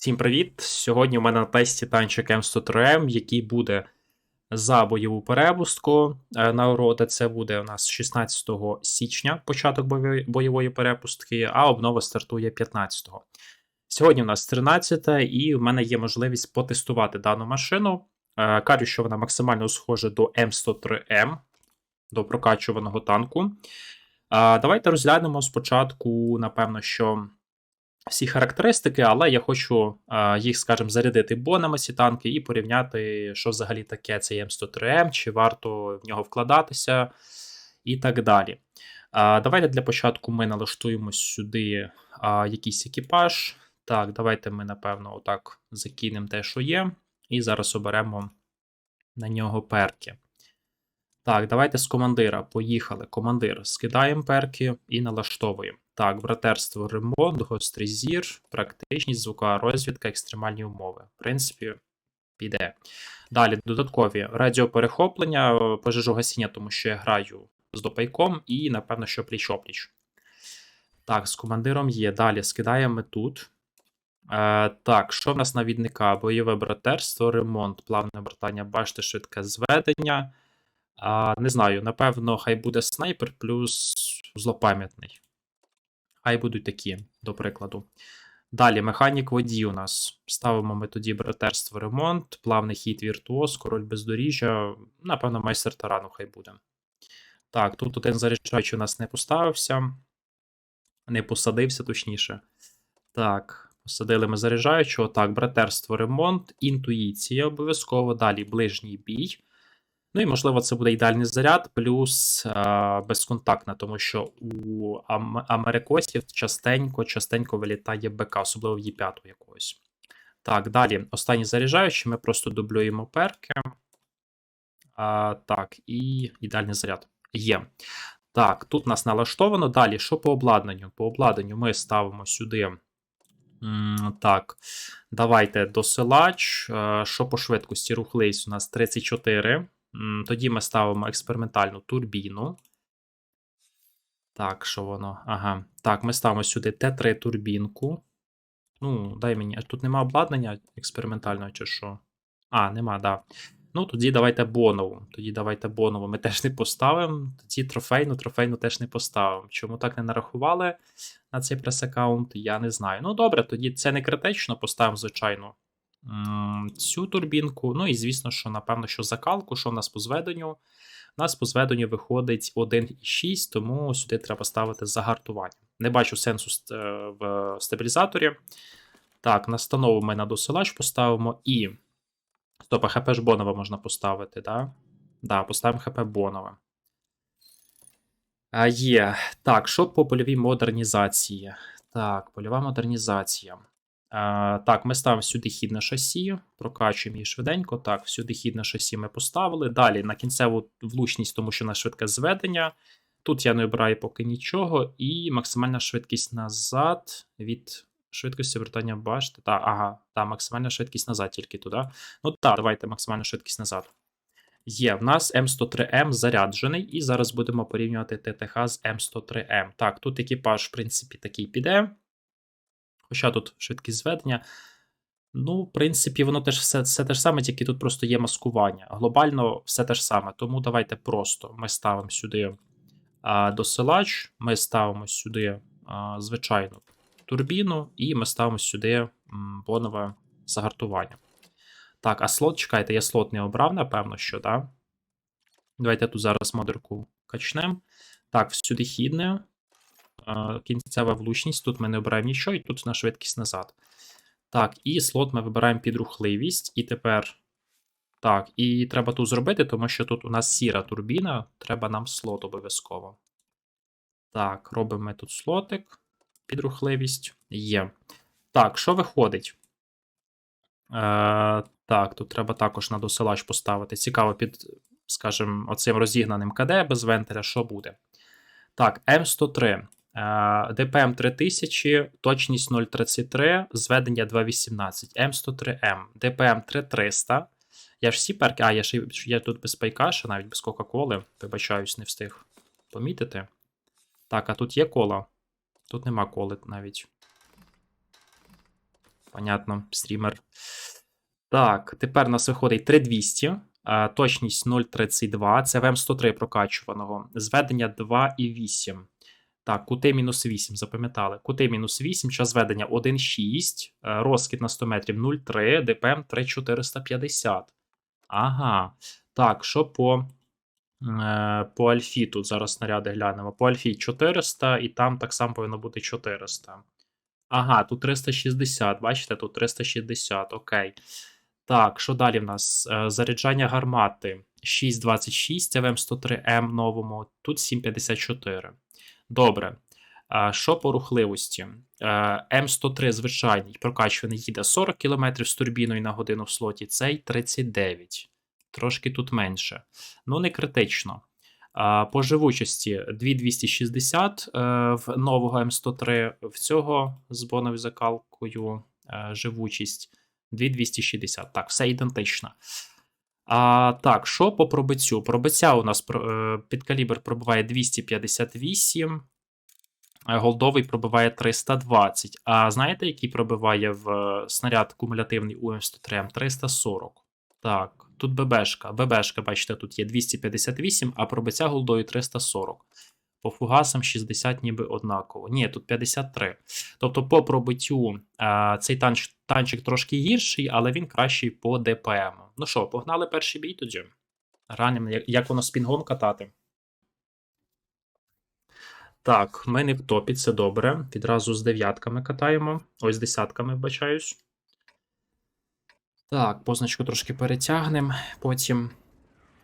Всім привіт! Сьогодні у мене на тесті танчик М103М, який буде за бойову перепустку е, нагорода. Це буде у нас 16 січня початок бойової- перепустки, а обнова стартує 15-го. Сьогодні у нас 13 і в мене є можливість потестувати дану машину. Е, Кажу, що вона максимально схожа до М103М, до прокачуваного танку. Давайте розглянемо спочатку, напевно, що всі характеристики, але я хочу їх, скажімо, зарядити бонами ці танки і порівняти, що взагалі таке цей М103М, чи варто в нього вкладатися, і так далі. Давайте для початку ми налаштуємо сюди якийсь екіпаж. Так, давайте ми, напевно, отак закинемо те, що є, і зараз оберемо на нього перки. Так, давайте з командира. Поїхали. Командир. Скидаємо перки і налаштовуємо. Так, братерство, ремонт, гострий зір, практичність, звукова розвідка, екстремальні умови. В принципі, піде. Далі додаткові радіоперехоплення, е, пожежогасіння, тому що я граю з допайком, і, напевно, що пліч-опліч. Так, з командиром є. Далі скидаємо тут. Е, так, що в нас навідника? Бойове братерство, ремонт, плавне обертання башти, швидке зведення. А, не знаю, напевно, хай буде снайпер плюс злопам'ятний. Хай будуть такі, до прикладу. Далі, механік водій у нас. Ставимо ми тоді братерство ремонт, плавний хід віртуоз, король бездоріжжя. Напевно, майстер тарану хай буде. Так, тут один заряджаючий у нас не поставився. Не посадився, точніше. Так, посадили ми заряджаючого. Так, братерство ремонт, інтуїція обов'язково. Далі ближній бій. Ну і можливо, це буде ідеальний заряд, плюс а, безконтактна, тому що у америкосів частенько частенько вилітає БК, особливо в Є5 якогось. Так, далі. Останній заряджаючий, ми просто дублюємо перки. А, так, і ідеальний заряд. Є. Так, тут нас налаштовано. Далі, що по обладнанню? По обладнанню ми ставимо сюди. Так, давайте досилач. Що по швидкості рухливість у нас 34. Тоді ми ставимо експериментальну турбіну. Так, що воно? Ага. Так, ми ставимо сюди Т3 турбінку. Ну, дай мені. Тут нема обладнання експериментального чи що? А, нема, да. Ну, тоді давайте бонову. Тоді давайте бонову. Ми теж не поставимо. Тоді трофейну, трофейну теж не поставимо. Чому так не нарахували на цей прес-аккаунт, я не знаю. Ну, добре, тоді це не критично, поставимо, звичайно, цю турбінку. Ну і звісно, що напевно, що закалку, що в нас по зведенню. У нас по зведенню виходить 1,6, тому сюди треба ставити загартування. Не бачу сенсу е, в стабілізаторі. Так, настанову ми на досилач поставимо і. А ХП ж Бонова можна поставити, да? Да, поставимо ХП Бонова. А, є. Так, що по польовій модернізації? Так, польова модернізація. А, так, ми ставимо сюди хід на шасі, прокачуємо її швиденько. Так, сюди хід на шасі ми поставили. Далі на кінцеву влучність, тому що на швидке зведення. Тут я не обираю поки нічого. І максимальна швидкість назад від швидкості вертання башти. Та, ага, та, максимальна швидкість назад тільки туди. Ну так, давайте максимальну швидкість назад. Є, в нас М103М заряджений, і зараз будемо порівнювати ТТХ з М103М. Так, тут екіпаж, в принципі, такий піде. Хоча тут швидкість зведення. Ну, в принципі, воно теж все, все те ж саме, тільки тут просто є маскування. Глобально все те ж саме. Тому давайте просто ми ставимо сюди а, досилач, ми ставимо сюди а, звичайну турбіну, і ми ставимо сюди бонове загартування. Так, а слот, чекайте, я слот не обрав, напевно, що, так? Давайте тут зараз модерку качнемо. Так, всюди хідне. Кінцева влучність. Тут ми не обираємо нічого, і тут на швидкість назад. Так, і слот ми вибираємо під рухливість. І тепер. Так, і треба тут зробити, тому що тут у нас сіра турбіна, треба нам слот обов'язково. Так, робимо тут слотик під рухливість. Є. Так, що виходить? Е, так, тут треба також на досилач поставити. Цікаво, під, скажімо, оцим розігнаним КД без вентиля, що буде. Так, М103. Е, ДПМ 3000, точність 0,33, зведення 2,18. М103М, ДПМ 3300. Я ж всі перки. А, я ж я тут без пайкаша, навіть без Кока-Коли. Вибачаюсь, не встиг помітити. Так, а тут є кола. Тут нема коли навіть. Понятно, стрімер. Так, тепер у нас виходить 3200, точність 0,32, це ВМ103 прокачуваного, зведення 2,8. Так, кути мінус 8, запам'ятали. Кути мінус 8, час зведення 1,6, е, розкид на 100 метрів 0,3, ДПМ 3,450. Ага. Так, що по, е, по Альфі тут зараз снаряди глянемо. По Альфі 400, і там так само повинно бути 400. Ага, тут 360, бачите, тут 360, окей. Так, що далі в нас? Е, Заряджання гармати 6,26, це в М103М новому, тут 7,54. Добре. Що по рухливості? Е, М103 звичайний прокачуваний їде 40 км з турбіною на годину в слоті, цей 39. Трошки тут менше. Ну, не критично. По живучості 2260 е, в нового М103, в цього з боновою закалкою е, живучість 2260. Так, все ідентично. А, так, що по пробиттю? Пробиття у нас е, під калібр пробиває 258, е, голдовий пробиває 320. А знаєте, який пробиває в е, снаряд кумулятивний у М103? 340. Так, тут ББшка. ББшка, бачите, тут є 258, а пробиття голдою 340. По фугасам 60 ніби однаково. Ні, тут 53. Тобто, по пробиттю цей танч, танчик трошки гірший, але він кращий по ДПМ. Ну що, погнали перший бій тоді. Ранім, як, воно з пінгом катати. Так, ми не в топі, це добре. Відразу з дев'ятками катаємо. Ось з десятками, вибачаюсь. Так, позначку трошки перетягнемо. Потім.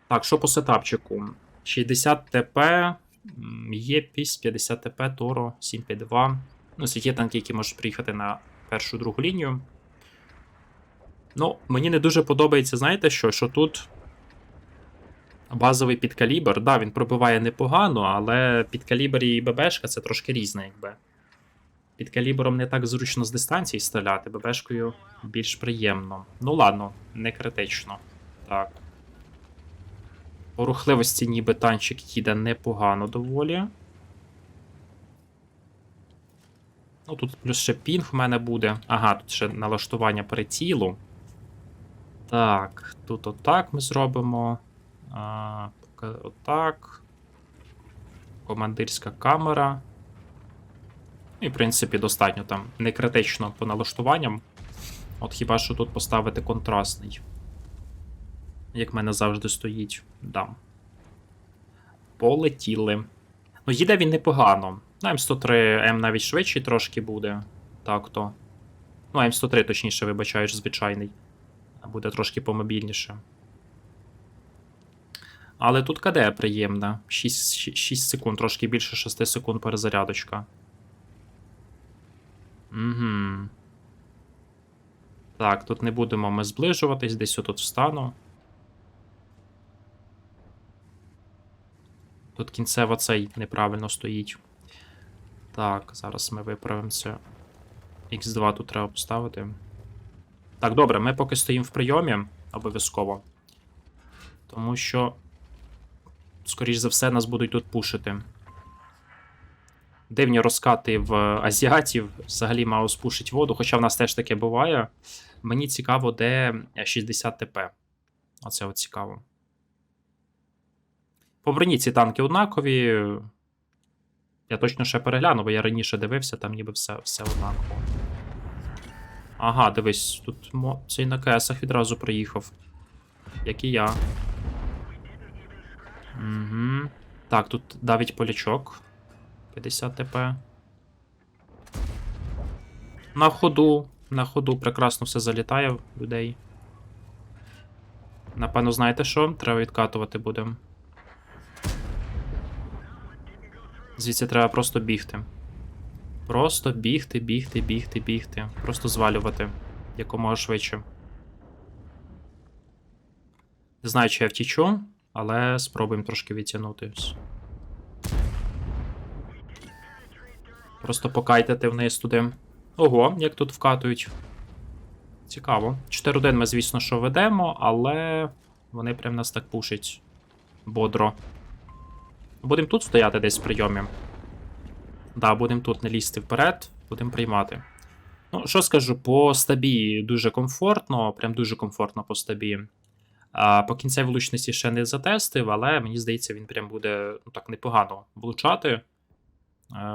Так, що по сетапчику? 60 ТП, м, Єпісь, 50 ТП, Торо, 752. Ну, це є танки, які можуть приїхати на першу другу лінію. Ну, мені не дуже подобається, знаєте що? Що тут базовий підкалібр. Да, він пробиває непогано, але підкалібр і ББшка це трошки різне, якби. Під калібром не так зручно з дистанції стріляти, ББшкою більш приємно. Ну ладно, не критично. Так. По рухливості ніби танчик їде непогано доволі. Ну, тут плюс ще пінг в мене буде. Ага, тут ще налаштування прицілу. Так, тут отак ми зробимо. А, отак. Командирська камера. І, в принципі, достатньо там не критично по налаштуванням. От хіба що тут поставити контрастний. Як в мене завжди стоїть. Дам. Полетіли. Ну, їде він непогано. Ну, М103М навіть швидший трошки буде. Так то. Ну, М103, точніше, вибачаєш, звичайний. Буде трошки помобільніше. Але тут КД приємна. 6, 6 секунд, трошки більше 6 секунд перезарядочка. Угу. Так, тут не будемо ми зближуватись, десь отут встану. Тут кінцево цей неправильно стоїть. Так, зараз ми виправимо це. Х2 тут треба поставити. Так, добре, ми поки стоїмо в прийомі обов'язково. Тому що, скоріш за все, нас будуть тут пушити. Дивні розкати в азіатів взагалі мало спушить воду, хоча в нас теж таке буває. Мені цікаво, де 60 ТП. Оце от цікаво. По броні ці танки однакові. Я точно ще перегляну, бо я раніше дивився, там ніби все, все однаково. Ага, дивись, тут цей на КСах відразу приїхав. Як і я. Угу. Так, тут давить полячок. 50 ТП. На ходу. На ходу прекрасно все залітає в людей. Напевно, знаєте що? Треба відкатувати будемо. Звідси треба просто бігти. Просто бігти, бігти, бігти, бігти. Просто звалювати якомога швидше. Не знаю, чи я втічу, але спробуємо трошки відтягнутись. Просто покайтити вниз туди. Ого, як тут вкатують. Цікаво. 4-1 ми, звісно, що ведемо, але вони прям нас так пушать бодро. Будемо тут стояти десь в прийомі. Да, будемо тут не лізти вперед, будемо приймати. Ну, що скажу, по стабі дуже комфортно, прям дуже комфортно по стабі. А по кінцевій влучності ще не затестив, але мені здається, він прям буде ну, так непогано влучати.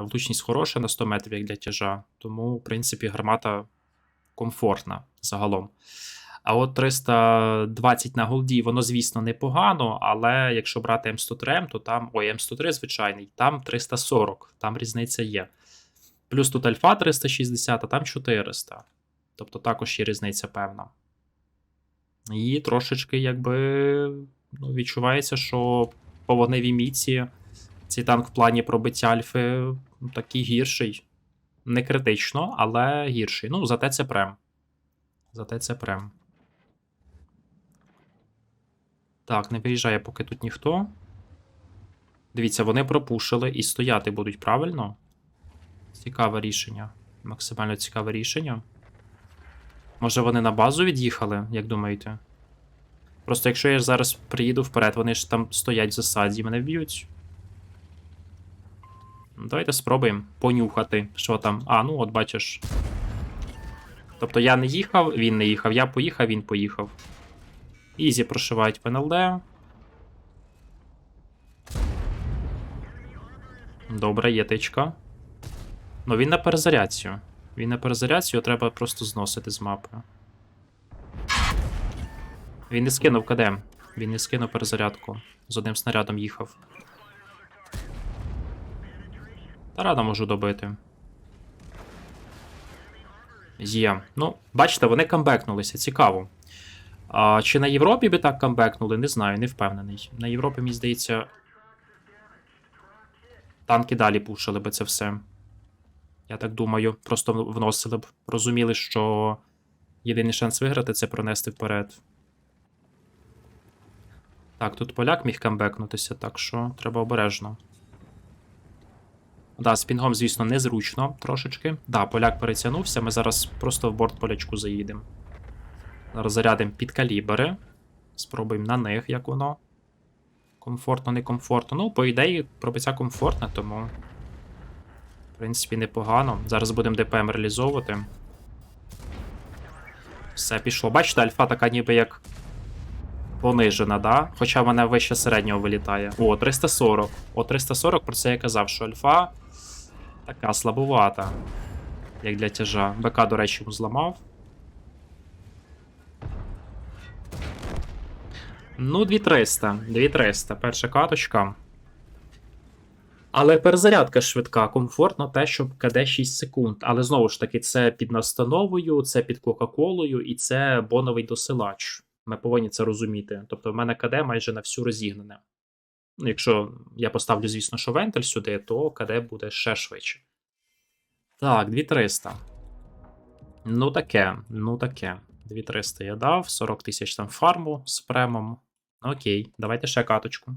Влучність хороша на 100 метрів, як для тяжа. Тому, в принципі, гармата комфортна загалом. А от 320 на голді, воно, звісно, непогано, але якщо брати М103, то там. Ой, М103 звичайний, там 340, там різниця є. Плюс тут альфа 360, а там 400. Тобто також є різниця певна. І трошечки, якби, ну, відчувається, що по вогневій міці цей танк в плані пробиття альфи такий гірший. Не критично, але гірший. Ну, зате це прем. Зате це прем. Так, не виїжджає поки тут ніхто. Дивіться, вони пропушили і стояти будуть правильно. Цікаве рішення. Максимально цікаве рішення. Може вони на базу від'їхали, як думаєте? Просто якщо я зараз приїду вперед, вони ж там стоять в засаді, мене вб'ють. Ну, Давайте спробуємо понюхати, що там. А, ну от бачиш. Тобто я не їхав, він не їхав, я поїхав, він поїхав. Ізі прошивають ПНЛД. Добре, є тичка. Ну він на перезарядцію. Він на перезарядцію, треба просто зносити з мапи. Він не скинув КД. Він не скинув перезарядку. З одним снарядом їхав. Та рано можу добити. Є. Ну, бачите, вони камбекнулися, цікаво. А, чи на Європі би так камбекнули, не знаю, не впевнений. На Європі, мені здається. Танки далі пушили би це все. Я так думаю, просто вносили б. Розуміли, що єдиний шанс виграти це пронести вперед. Так, тут поляк міг камбекнутися, так що треба обережно. Да, з пінгом, звісно, незручно трошечки. Да, поляк перетягнувся, ми зараз просто в борт полячку заїдемо. Зараз зарядимо під калібри. Спробуємо на них, як воно. Комфортно, некомфортно. Ну, по ідеї, пробиття комфортне, тому. В принципі, непогано. Зараз будемо ДПМ реалізовувати. Все пішло. Бачите, альфа така ніби як понижена, да? Хоча вона вище середнього вилітає. О, 340. О, 340, про це я казав, що альфа така слабувата. Як для тяжа. БК, до речі, зламав. Ну, 2300. 2300. Перша каточка. Але перезарядка швидка, комфортно те, щоб КД 6 секунд. Але знову ж таки, це під настановою, це під Кока-Колою і це боновий досилач. Ми повинні це розуміти. Тобто, в мене КД майже на всю розігнане. Ну, якщо я поставлю, звісно, що вентиль сюди, то КД буде ще швидше. Так, 2300. Ну таке, ну таке. 2300 я дав, 40 тисяч там фарму з премом. Окей, давайте ще каточку.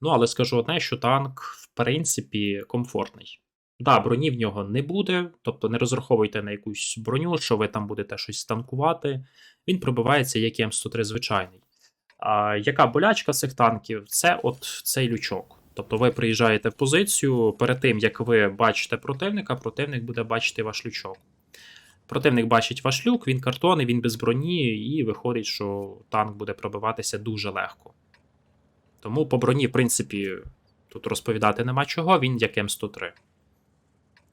Ну, але скажу одне, що танк, в принципі, комфортний. Да, броні в нього не буде, тобто не розраховуйте на якусь броню, що ви там будете щось танкувати. Він пробивається як і М103 звичайний. А яка болячка цих танків? Це от цей лючок. Тобто ви приїжджаєте в позицію, перед тим як ви бачите противника, противник буде бачити ваш лючок. Противник бачить ваш люк, він картонний, він без броні, і виходить, що танк буде пробиватися дуже легко. Тому по броні, в принципі, тут розповідати нема чого, він як М103.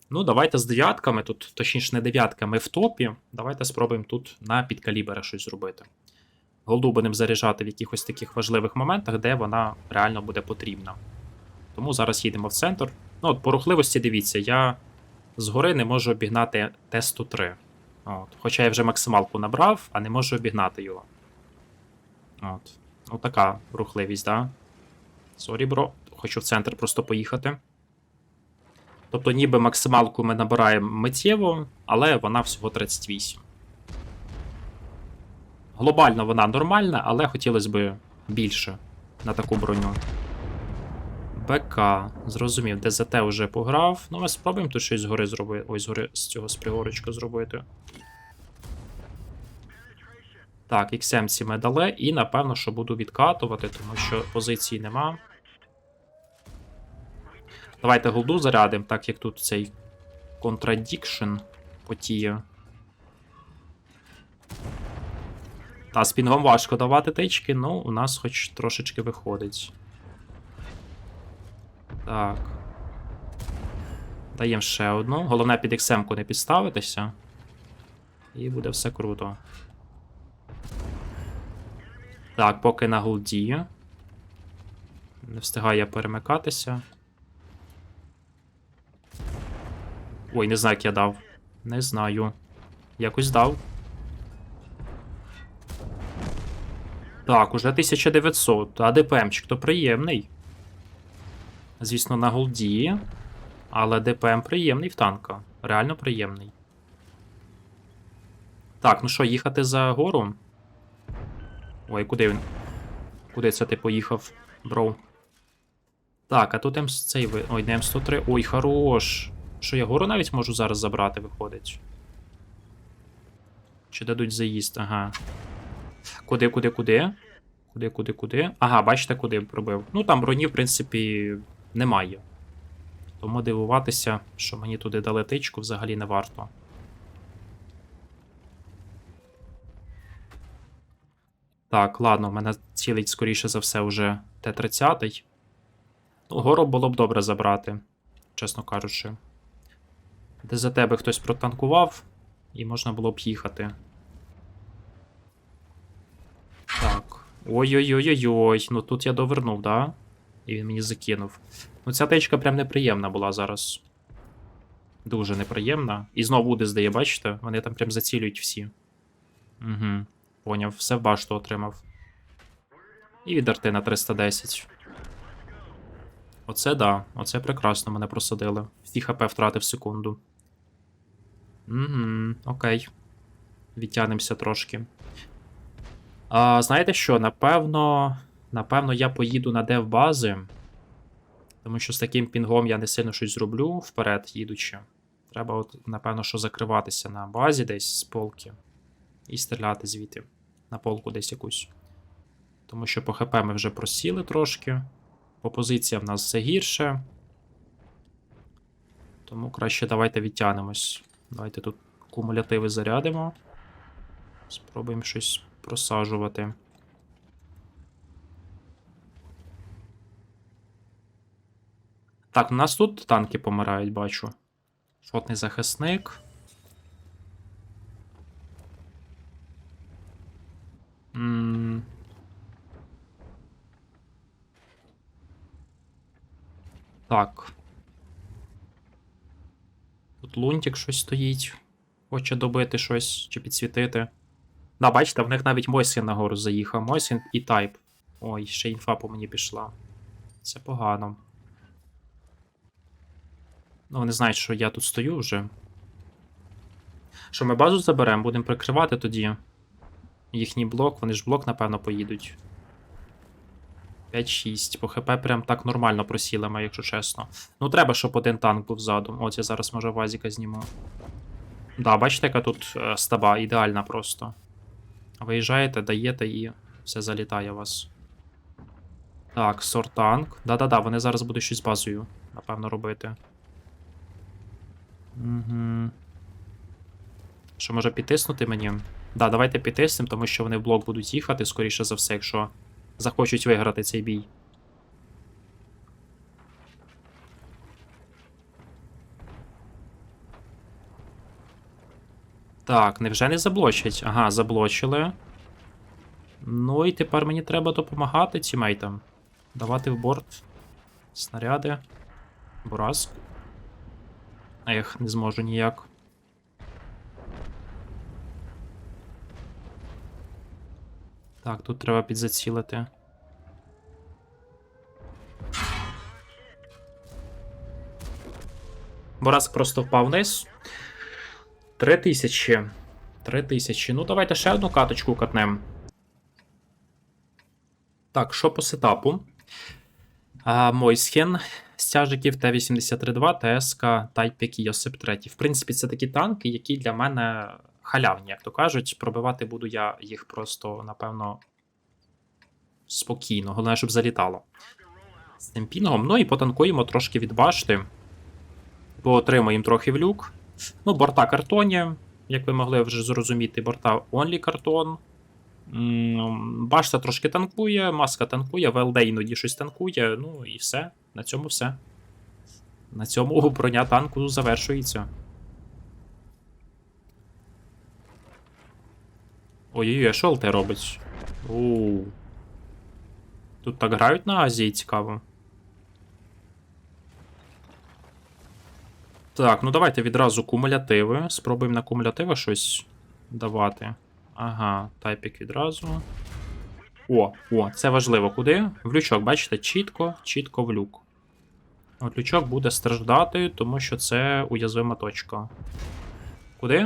Ну, давайте з дев'ятками, тут, точніше, не дев'ятками в топі. Давайте спробуємо тут на підкалібера щось зробити. Голду будемо заряджати в якихось таких важливих моментах, де вона реально буде потрібна. Тому зараз їдемо в центр. Ну, от по рухливості дивіться, я згори не можу обігнати Т-103. От. Хоча я вже максималку набрав, а не можу обігнати його. От. Ну, така рухливість, да? Сорі, бро. Хочу в центр просто поїхати. Тобто, ніби максималку ми набираємо миттєво, але вона всього 38. Глобально вона нормальна, але хотілося б більше на таку броню. БК. Зрозумів, ДЗТ вже пограв. Ну, ми спробуємо тут щось згори зробити. Ой, згори з цього з пригорочка зробити. Так, X7 ці ем ми і напевно, що буду відкатувати, тому що позиції нема. Давайте голду зарядимо, так як тут цей контрадікшн потіє. Та спінгом важко давати тички, ну у нас хоч трошечки виходить. Так. Даємо ще одну. Головне під XM-ку не підставитися. І буде все круто. Так, поки на голді. Не встигає перемикатися. Ой, не знаю, як я дав. Не знаю. Якось дав. Так, уже 1900. А ДПМчик то приємний. Звісно, на голді. Але ДПМ приємний в танка. Реально приємний. Так, ну що, їхати за гору? Ой, куди він? Куди це ти поїхав, бро? Так, а тут М цей ви. Ой, не М103. Ой, хорош. Що я гору навіть можу зараз забрати, виходить. Чи дадуть заїзд? Ага. Куди, куди, куди? Куди, куди, куди? Ага, бачите, куди пробив. Ну там броні, в принципі, немає. Тому дивуватися, що мені туди дали тичку, взагалі не варто. Так, ладно, в мене цілить, скоріше за все, вже Т-30. Ну, гору було б добре забрати, чесно кажучи. Де за тебе хтось протанкував, і можна було б їхати. Так. Ой-ой-ой-ой-ой. Ну тут я довернув, да? І він мені закинув. Ну, ця течка прям неприємна була зараз. Дуже неприємна. І знову буде здає, бачите? Вони там прям зацілюють всі. Угу. Поняв, все в башту отримав. І від арти на 310. Оце да, оце прекрасно мене просадили. Всі хп втратив секунду. Угу, окей. Відтягнемося трошки. А, знаєте що? Напевно. Напевно, я поїду на дев бази. Тому що з таким пінгом я не сильно щось зроблю вперед, їдучи. Треба, от, напевно, що закриватися на базі десь з полки. І стріляти звідти. На полку десь якусь. Тому що по ХП ми вже просіли трошки. По позиціям в нас все гірше. Тому краще давайте відтягнемось. Давайте тут кумулятиви зарядимо. Спробуємо щось просаджувати. Так, у нас тут танки помирають, бачу. Шотний захисник. Так. Тут лунтик щось стоїть. Хоче добити щось чи підсвітити. Да, бачите, в них навіть Мойсін нагору заїхав. Мойсін і тайп. Ой, ще інфа по мені пішла. Це погано. Ну, вони знають, що я тут стою вже. Що ми базу заберемо, будемо прикривати тоді їхній блок. Вони ж блок, напевно, поїдуть. 5-6. По ХП прям так нормально просіли ми, якщо чесно. Ну, треба, щоб один танк був ззаду. От я зараз, може, Вазіка зніму. Да, бачите, яка тут е, стаба ідеальна просто. Виїжджаєте, даєте і все залітає у вас. Так, сортанк. Да-да-да, вони зараз будуть щось базою, напевно, робити. Угу. Що може підтиснути мені? Да, давайте підтиснемо, тому що вони в блок будуть їхати, скоріше за все, якщо захочуть виграти цей бій. Так, невже не заблочать? Ага, заблочили. Ну і тепер мені треба допомагати тімейтам. Давати в борт снаряди. Бураск. Ех, не зможу ніяк. Так, тут треба підзацілити. Бораск просто впав вниз. Три тисячі. Три тисячі. Ну, давайте ще одну каточку катнем. Так, що по сетапу? А, Мойсхен, стяжиків Т-83-2, ТСК, Тайпік і Йосип 3. В принципі, це такі танки, які для мене халявні, як то кажуть. Пробивати буду я їх просто, напевно, спокійно. Головне, щоб залітало. З тим пінгом. Ну і потанкуємо трошки від башти. Поотримаємо трохи в люк. Ну, борта картоні, як ви могли вже зрозуміти, борта онлі картон. Башта трошки танкує, маска танкує, ВЛД іноді щось танкує, ну і все. На цьому все. На цьому броня танку завершується. Ой-ой-ой, що ЛТ робить? у Тут так грають на Азії, цікаво. Так, ну давайте відразу кумулятиви. Спробуємо на кумулятиви щось давати. Ага, тайпік відразу. О, о, це важливо. Куди? В лючок, бачите, чітко, чітко в люк. От лючок буде страждати, тому що це уязвима точка. Куди?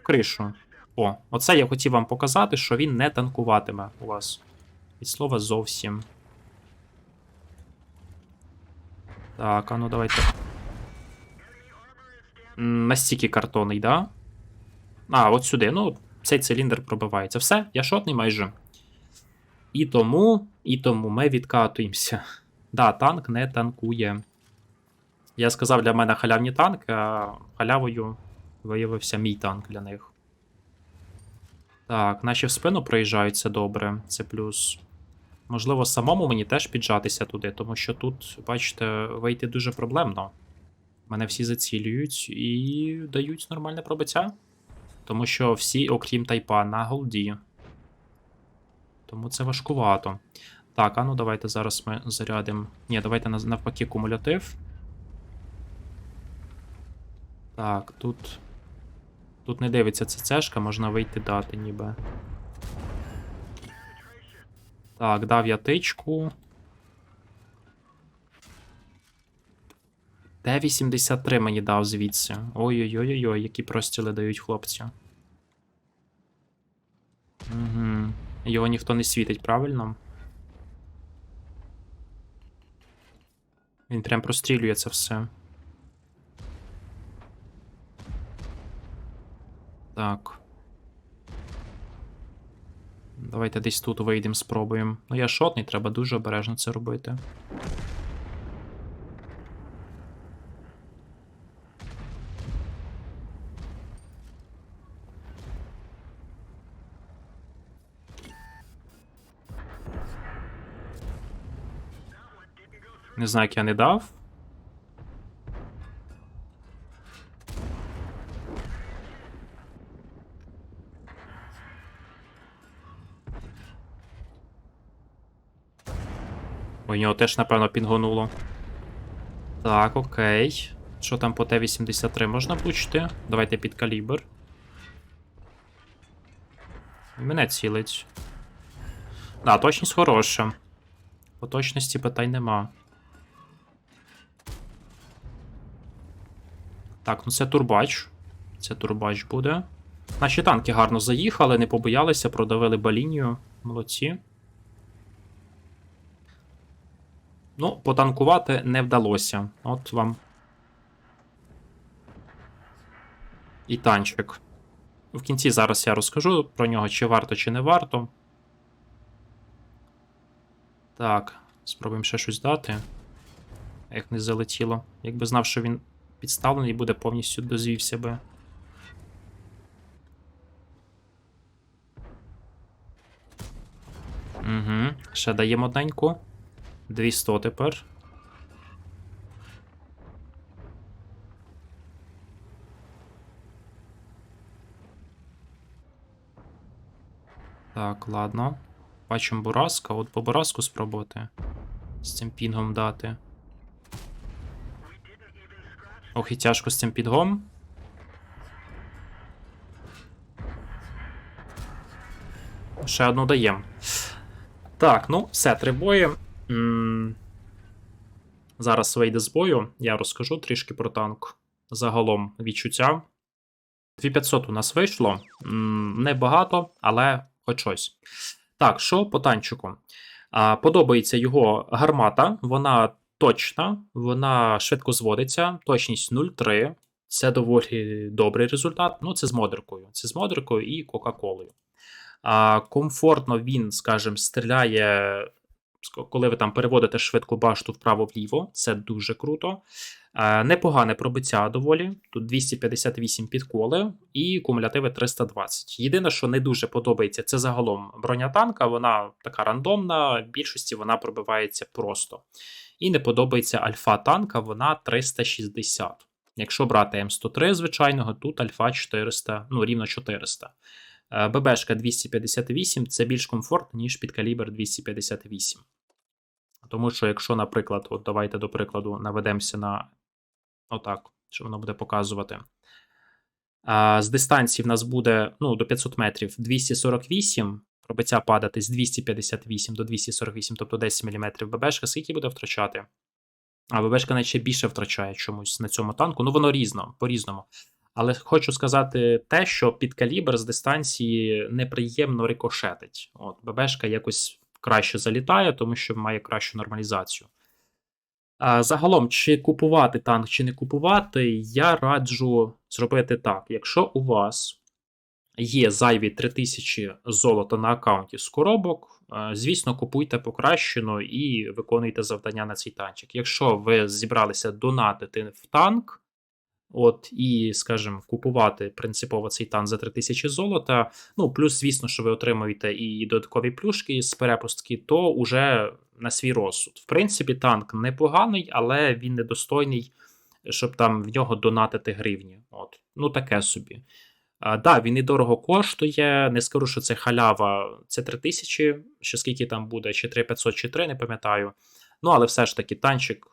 В кришу. О, оце я хотів вам показати, що він не танкуватиме у вас. Від слова зовсім. Так, а ну давайте. Настільки картонний, да? А, от сюди. Ну, цей циліндр пробивається. Все, я шотний майже. І тому, і тому ми відкатуємося. Да, танк не танкує. Я сказав для мене халявні танки, а халявою виявився мій танк для них. Так, наші в спину проїжджають, це добре, це плюс. Можливо, самому мені теж піджатися туди, тому що тут, бачите, вийти дуже проблемно. Мене всі зацілюють і дають нормальне пробиття. Тому що всі, окрім тайпа, на голді. Тому це важкувато. Так, а ну давайте зараз ми зарядимо. Ні, давайте навпаки кумулятив. Так, тут. Тут не дивиться ЦЦшка, можна вийти дати ніби. Так, дав я тичку. Т-83 мені дав звідси. Ой-ой-ой, ой які простіли дають хлопці. Угу. Його ніхто не світить, правильно? Він прям прострілює це все. Так. Давайте десь тут вийдемо, спробуємо. Ну, я шотний, треба дуже обережно це робити. Не знаю, як я не дав. У нього теж, напевно, пінгонуло. Так, окей. Що там по Т-83 можна влучити? Давайте під калібр. Мене цілить. Да, точність хороша. По точності питань нема. Так, ну це турбач. Це турбач буде. Наші танки гарно заїхали, не побоялися, продавили балінію. Молодці. Ну, потанкувати не вдалося. От вам. І танчик. В кінці зараз я розкажу про нього, чи варто, чи не варто. Так, спробуємо ще щось дати. Як не залетіло. Якби знав, що він підставлений, буде повністю дозвівся би. Угу. Ще даємо одненьку. 200 тепер. Так, ладно. Бачимо Бураска. От по Бураску спробувати з цим пінгом дати. Ох, і тяжко з цим підгом. Ще одну даємо. Так, ну, все, три бої. Зараз вийде з бою. Я розкажу трішки про танк. Загалом відчуття. 2500 у нас вийшло. Небагато, але хоч щось. Так, що по танчику? Подобається його гармата, вона точна, вона швидко зводиться, точність 0,3. Це доволі добрий результат. Ну, це з модеркою. Це з модеркою і Кока-Колою. Комфортно він, скажімо, стріляє коли ви там переводите швидку башту вправо-вліво, це дуже круто. Е, Непогане пробиття доволі. Тут 258 підколи і кумулятиви 320. Єдине, що не дуже подобається, це загалом броня танка. Вона така рандомна, в більшості вона пробивається просто. І не подобається альфа танка, вона 360. Якщо брати М103 звичайного, тут альфа 400, ну рівно 400. Е, ББшка 258 це більш комфортно, ніж підкалібр 258. Тому що, якщо, наприклад, от давайте до прикладу наведемося на отак, що воно буде показувати. А, з дистанції в нас буде ну, до 500 метрів 248, пробиття падати з 258 до 248, тобто 10 мм. ББшка скільки буде втрачати? А ББшка наче більше втрачає чомусь на цьому танку. Ну, воно різно, по-різному. Але хочу сказати те, що під калібр з дистанції неприємно рикошетить. От, ББшка якось краще залітає, тому що має кращу нормалізацію. А, загалом, чи купувати танк, чи не купувати, я раджу зробити так. Якщо у вас є зайві 3000 золота на аккаунті з коробок, звісно, купуйте покращену і виконуйте завдання на цей танчик. Якщо ви зібралися донатити в танк, От, і, скажімо, купувати принципово цей танк за 3000 золота. Ну, плюс, звісно, що ви отримуєте і додаткові плюшки з перепустки, то уже на свій розсуд. В принципі, танк непоганий, але він недостойний, щоб там в нього донатити гривні. От, ну таке собі. А, да, він і дорого коштує. Не скажу, що це халява, це 3000, що скільки там буде, чи 3500, чи 3, не пам'ятаю. Ну, але все ж таки, танчик,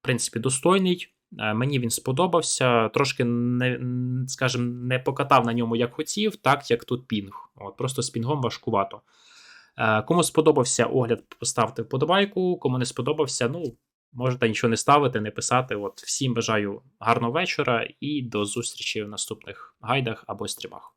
в принципі, достойний. Е, Мені він сподобався. Трошки не, скажімо, не покатав на ньому як хотів, так як тут пінг. От, просто з пінгом важкувато. Е, Кому сподобався огляд, поставте вподобайку. Кому не сподобався, ну, можете нічого не ставити, не писати. От, всім бажаю гарного вечора і до зустрічі в наступних гайдах або стрімах.